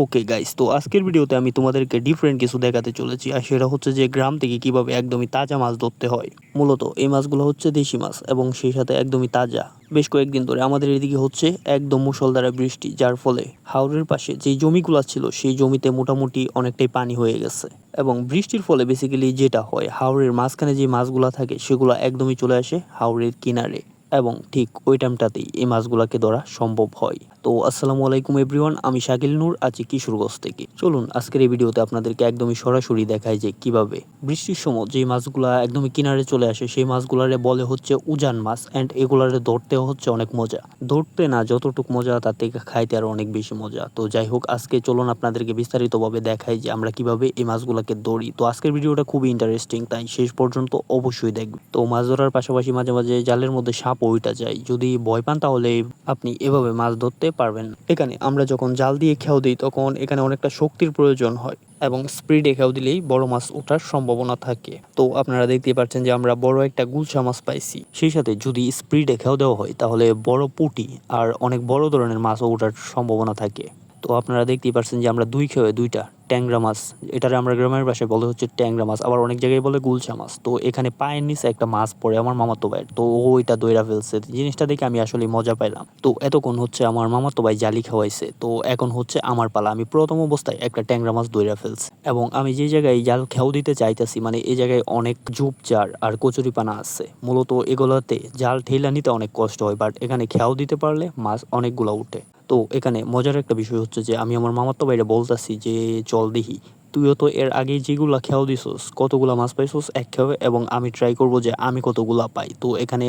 Okay guys তো আজকের ভিডিওতে আমি তোমাদেরকে ডিফারেন্ট কিছু দেখাতে চলেছি, আর সেটা হচ্ছে যে গ্রাম থেকে কীভাবে একদমই তাজা মাছ ধরতে হয়। মূলত এই মাছগুলো হচ্ছে দেশি মাছ এবং সেই সাথে একদমই তাজা। বেশ কয়েকদিন ধরে আমাদের এদিকে হচ্ছে একদম মুষলধারে বৃষ্টি, যার ফলে হাওরের পাশে যে জমিগুলো ছিল, সেই জমিতে মোটামুটি অনেকটাই পানি হয়ে গেছে এবং বৃষ্টির ফলে বেসিক্যালি যেটা হয়, হাওরের মাঝখানে যে মাছগুলো থাকে, সেগুলো একদমই চলে আসে হাওরের কিনারে এবং ঠিক ওই টাইমটাতেই এই মাছগুলাকে ধরা সম্ভব হয়। তো আসসালামু আলাইকুম এভরিওয়ান, আমি শাকিল নূর, আছি কিশোরগঞ্জ থেকে। চলুন, আজকের এই ভিডিওতে আপনাদেরকে একদমই সরাসরি দেখায় যে কীভাবে বৃষ্টির সময় যে মাছগুলা একদমই কিনারে চলে আসে, সেই মাছগুলারে বলে হচ্ছে উজান মাছ অ্যান্ড এগুলারে ধরতেও হচ্ছে অনেক মজা। ধরতে না যতটুক মজা, তার থেকে খাইতে আরও অনেক বেশি মজা। তো যাই হোক, আজকে চলুন আপনাদেরকে বিস্তারিতভাবে দেখাই যে আমরা কীভাবে এই মাছগুলাকে ধরি। তো আজকের ভিডিওটা খুবই ইন্টারেস্টিং তাই শেষ পর্যন্ত অবশ্যই দেখবেন। তো মাছ ধরার পাশাপাশি মাঝে মাঝে জালের মধ্যে সাপ ওইটা যায়। যদি ভয় পান তাহলে আপনি এভাবে মাছ ধরতে পারবেন এখানে আমরা যখন জাল দিয়ে খেয়াও দিই, তখন এখানে অনেকটা শক্তির প্রয়োজন হয় এবং স্পিডে খেয়াও দিলেই বড় মাছ ওঠার সম্ভাবনা থাকে। তো আপনারা দেখতে পাচ্ছেন যে আমরা বড় একটা গুলশা মাছ পাইছি। সেই সাথে যদি স্পিডে খেয়াও দেওয়া হয়, তাহলে বড় পুটি আর অনেক বড় ধরনের মাছও ওঠার সম্ভাবনা থাকে। তো আপনারা দেখতেই পারছেন যে আমরা দুই খেয়ে দুইটা ট্যাংরা মাছ, এটারে আমরা গ্রামের ভাষায় বলে হচ্ছে ট্যাংরা মাছ, আবার অনেক জায়গায় বলে গুলশা মাছ। তো এখানে পায়ের নিচে একটা মাছ পড়ে আমার মামাতো ভাইয়ের, তো ও ওইটা দইরা ফেলছে। জিনিসটা দেখে আমি আসলে মজা পাইলাম। তো এতক্ষণ হচ্ছে আমার মামাতো ভাই জালি খাওয়াইছে, তো এখন হচ্ছে আমার পালা। আমি প্রথম অবস্থায় একটা ট্যাংরা মাছ দইরা ফেলছি এবং আমি যে জায়গায় জাল খেয়াও দিতে চাইতেছি মানে এই জায়গায় অনেক ঝুপঝাড় আর কচুরিপানা আছে। মূলত এগুলোতে জাল ঠেলা নিতে অনেক কষ্ট হয় বাট এখানে খেয়াও দিতে পারলে মাছ অনেকগুলো উঠে। তো এখানে মজার একটা বিষয় হচ্ছে যে আমি আমার মামাতো বাইরে বলতেছি যে, চল দেখি। তুইও তো এর আগে যেগুলা খেয়াও দিছোস, কতগুলা মাছ পাইছোস এক খেয়াও এবং আমি ট্রাই করব যে আমি কতগুলা পাই। তো এখানে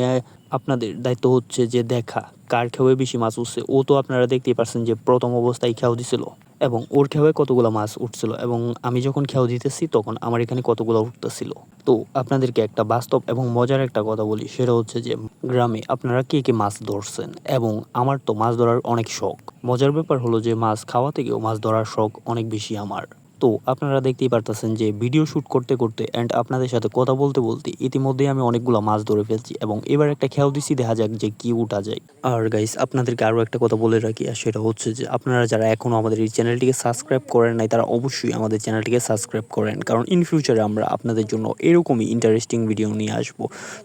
আপনাদের দায়িত্ব হচ্ছে যে দেখা, কার খেয়ে বেশি মাছ উঠছে। ও তো আপনারা দেখতেই পারছেন যে প্রথম অবস্থায় খেয়াও দিছিল। এবং ওর খেয়ে কতগুলো মাছ উঠছিল এবং আমি যখন খেয়াও দিতেছি তখন আমার এখানে কতগুলো উঠতেছিল। তো আপনাদেরকে একটা বাস্তব এবং মজার একটা কথা বলি, সেটা হচ্ছে যে গ্রামে আপনারা কে কে মাছ ধরছেন এবং আমার তো মাছ ধরার অনেক শখ। মজার ব্যাপার হলো যে মাছ খাওয়া থেকেও মাছ ধরার শখ অনেক বেশি আমার। তো আপনারা দেখতেই পারতেছেন যে ভিডিও শ্যুট করতে করতে অ্যান্ড আপনাদের সাথে কথা বলতে বলতে ইতিমধ্যে আমি অনেকগুলো মাছ ধরে ফেলছি এবং এবার একটা খেয়াল দিছি, দেখা যাক যে কি উঠা যায়। আর গাইস আপনাদেরকে আরও একটা কথা বলে রাখি, আর সেটা হচ্ছে যে আপনারা যারা এখনও আমাদের এই চ্যানেলটিকে সাবস্ক্রাইব করেন নাই, তারা অবশ্যই আমাদের চ্যানেলটিকে সাবস্ক্রাইব করেন। কারণ ইন ফিউচারে আমরা আপনাদের জন্য এরকমই ইন্টারেস্টিং ভিডিও নিয়ে আসব।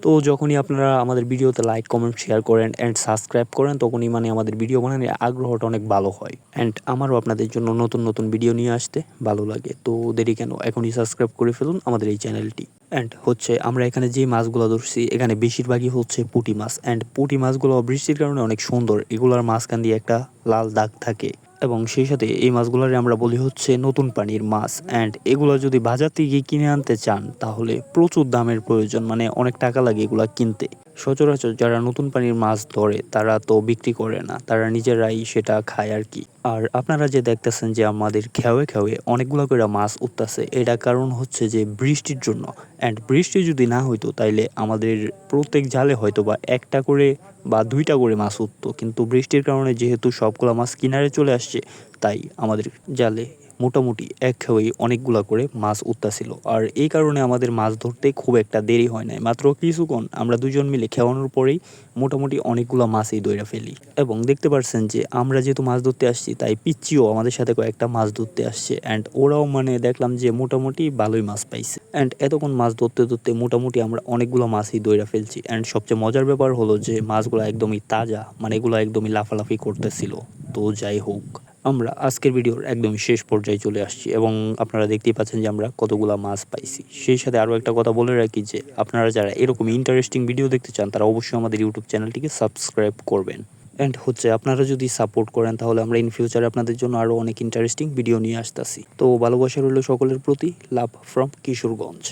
তো যখনই আপনারা আমাদের ভিডিওতে লাইক কমেন্ট শেয়ার করেন অ্যান্ড সাবস্ক্রাইব করেন, তখনই মানে আমাদের ভিডিও বানানোর আগ্রহটা অনেক ভালো হয়। অ্যান্ড আমারও আপনাদের জন্য নতুন নতুন ভিডিও নিয়ে আসতে ভালো লাগে। তো দেরি কেন? এখনই সাবস্ক্রাইব করে ফেলুন আমাদের এই চ্যানেলটি অ্যান্ড হচ্ছে, আমরা এখানে যে মাছগুলো ধরছি, এখানে বেশিরভাগই হচ্ছে পুঁটি মাছ। অ্যান্ড পুঁটি মাছগুলো বৃষ্টির কারণে অনেক সুন্দর। এগুলোর মাঝখান দিয়ে একটা লাল দাগ থাকে। এবং সেই সাথে এই মাছগুলোরে আমরা বলি হচ্ছে নতুন পানির মাছ। অ্যান্ড এগুলো যদি বাজার থেকে কিনে আনতে চান, তাহলে প্রচুর দামের প্রয়োজন মানে অনেক টাকা লাগে এগুলো কিনতে। সচরাচর যারা নতুন পানির মাছ ধরে, তারা তো বিক্রি করে না, তারা নিজেরাই সেটা খায় আর কি। আর আপনারা যে দেখতেছেন যে আমাদের খেয়ে খেয়ে অনেকগুলো করে মাছ উঠতেছে, এটা কারণ হচ্ছে যে বৃষ্টির জন্য। অ্যান্ড বৃষ্টি যদি না হইতো, তাইলে আমাদের প্রত্যেক জালে হয়তো বা একটা করে বা দুইটা করে মাছ উঠতো। কিন্তু বৃষ্টির কারণে যেহেতু সবগুলো মাছ কিনারে চলে আসছে, তাই আমাদের জালে মোটামুটি এক খেয়েই অনেকগুলা করে মাছ উঠতেছিল। আর এই কারণে আমাদের মাছ ধরতে খুব একটা দেরি হয় নাই। মাত্র কিছুক্ষণ আমরা দুজন মিলে খেওয়ানোর পরেই মোটামুটি অনেকগুলো মাছই দইরা ফেলি। এবং দেখতে পারছেন যে আমরা যেহেতু মাছ ধরতে আসছি, তাই পিচ্চিও আমাদের সাথে কয়েকটা মাছ ধরতে আসছে। অ্যান্ড ওরাও মানে দেখলাম যে মোটামুটি ভালোই মাছ পাইছে। অ্যান্ড এতক্ষণ মাছ ধরতে ধরতে মোটামুটি আমরা অনেকগুলো মাছই দইরা ফেলছি। অ্যান্ড সবচেয়ে মজার ব্যাপার হলো যে মাছগুলো একদমই তাজা মানে এগুলো একদমই লাফালাফি করতেছিল। তো যাই হোক। আমরা আজকের ভিডিওর একদম শেষ পর্যায়ে চলে আসছি এবং আপনারা দেখতেই পাচ্ছেন যে আমরা কতগুলা মাছ পাইছি। সেই সাথে আরও একটা কথা বলে রাখি যে, আপনারা যারা এরকম ইন্টারেস্টিং ভিডিও দেখতে চান, তারা অবশ্যই আমাদের ইউটিউব চ্যানেলটিকে সাবস্ক্রাইব করবেন। অ্যান্ড হচ্ছে, আপনারা যদি সাপোর্ট করেন, তাহলে আমরা ইন ফিউচারে আপনাদের জন্য আরও অনেক ইন্টারেস্টিং ভিডিও নিয়ে আসতেছি। তো ভালোবাসা রইল সকলের প্রতি। Love from Kishoreganj.